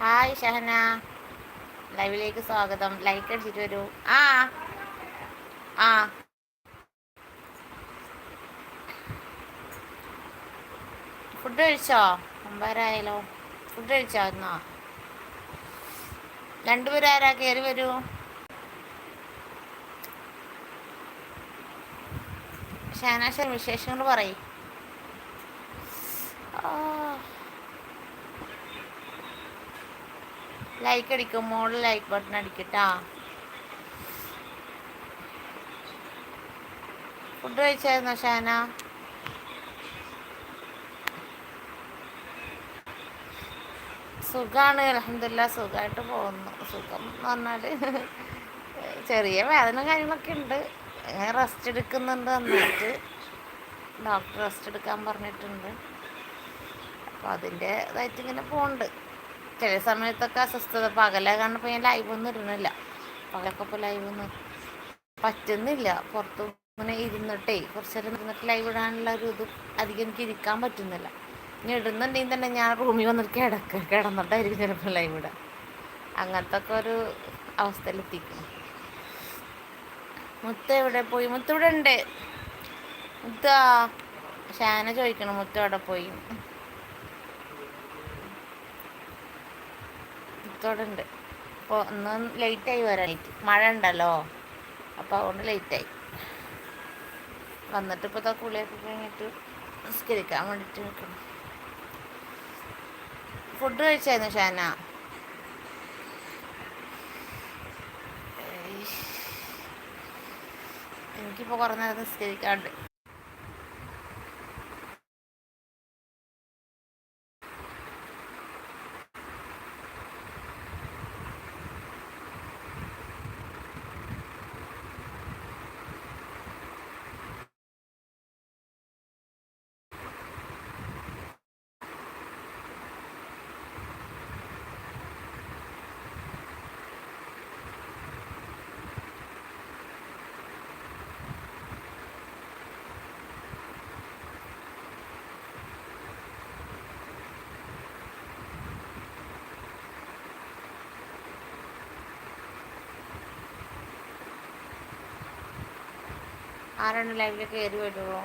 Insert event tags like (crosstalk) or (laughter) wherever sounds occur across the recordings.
Hi Shahana. ലൈവിലേക്ക് സ്വാഗതം. Like അടിച്ചിട്ട് വരൂ. ആ. ആ. ഫുഡ് കഴിച്ചോ? ഒമ്പതരായാലോ ഫുഡ് കഴിച്ചോ എന്നാ രണ്ടുപേരും ആരാ? കയറി വരൂ. ഷഹനാശ്വരം വിശേഷങ്ങൾ പറയും. ലൈക്ക് അടിക്കും മോൾ ലൈക്ക് ബട്ടൺ അടിക്കട്ടാ. ഫുഡ് കഴിച്ചായിരുന്നോ ഷാന? സുഖമാണ് അലഹമില്ല സുഖമായിട്ട് പോകുന്നു. സുഖം എന്ന് പറഞ്ഞാൽ ചെറിയ വേദന കാര്യങ്ങളൊക്കെ ഉണ്ട്. റെസ്റ്റ് എടുക്കുന്നുണ്ട് നന്നായിട്ട്. ഡോക്ടർ റെസ്റ്റ് എടുക്കാൻ പറഞ്ഞിട്ടുണ്ട്. അപ്പോൾ അതിന്റെ ഇതായിട്ട് ഇങ്ങനെ പോകുന്നുണ്ട് ചില സമയത്തൊക്കെ അസ്വസ്ഥത. പകലെ കണ്ടപ്പോൾ ഞാൻ ലൈവ് ഒന്നും ഇടുന്നില്ല. പകലൊക്കെ ഇപ്പോൾ ലൈവ് ഒന്നും പറ്റുന്നില്ല. പുറത്ത് ഇങ്ങനെ ഇരുന്നിട്ടേ കുറച്ച് നേരം ഇരുന്നിട്ട് ലൈവ് ഇടാനുള്ള ഒരു ഇത് അധികം എനിക്ക് ഇരിക്കാൻ പറ്റുന്നില്ല. ഇനി ഇടുന്നുണ്ടെങ്കിൽ തന്നെ ഞാൻ റൂമിൽ വന്നിട്ട് കിടക്ക കിടന്നിട്ടായിരിക്കും ചിലപ്പോൾ ലൈവ് ഇടാൻ. അങ്ങനത്തെ ഒക്കെ ഒരു അവസ്ഥയിലെത്തിക്കും മുത്ത എവിടെ പോയി? മുത്ത ഇവിടെ ഉണ്ട് മുത്ത ഷാന ചോദിക്കണം മുത്ത എവിടെ പോയി? മുത്തോടെ ഉണ്ട് അപ്പോൾ ഒന്ന് ലേറ്റായി വരാനായിട്ട് മഴ ഉണ്ടല്ലോ അപ്പോൾ അതുകൊണ്ട് ലേറ്റായി വന്നിട്ട് ഇപ്പോൾ കുളിയൊക്കെ കഴിഞ്ഞിട്ട് നിസ്കരിക്കാൻ വേണ്ടിയിട്ട് നിൽക്കണം ഫുഡ് കഴിച്ചായിരുന്നു ഷാന? എനിക്കിപ്പോൾ കുറേ നേരം നിസ്കരിക്കാണ്ട്. ആരാണ് ലൈവിലേക്ക് കയറി വരുള്ളൂ?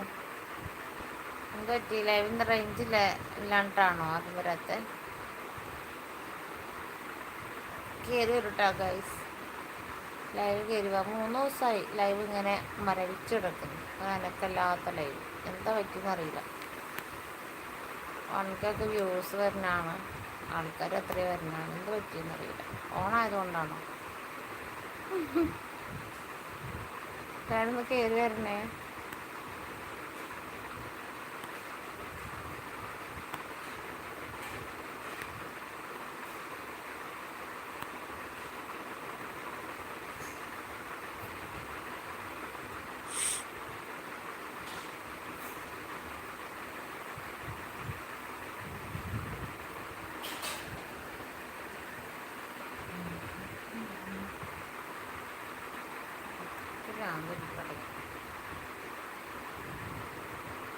എന്ത് പറ്റി? ലൈവിന്റെ റേഞ്ചിൽ ഇല്ലാണ്ടാണോ അത് വരാത്ത? കയറി വരൂട്ടോ ഗൈസ് ലൈവ് കയറി വാ. മൂന്ന് ദിവസമായി ലൈവ് ഇങ്ങനെ മരവിച്ചെടുക്കുന്നു അനക്കല്ലാത്ത ലൈവ് എന്താ പറ്റിയെന്ന് അറിയില്ല. ആൾക്കാർക്ക് വ്യൂസ് വരുന്നതാണ് ആൾക്കാർ അത്രയും വരുന്നതാണ് എന്ത് പറ്റിയെന്ന് അറിയില്ല. ഓണായതുകൊണ്ടാണോ? (laughs) വേണമെന്ന് കയറി വരണേ. 안거 든.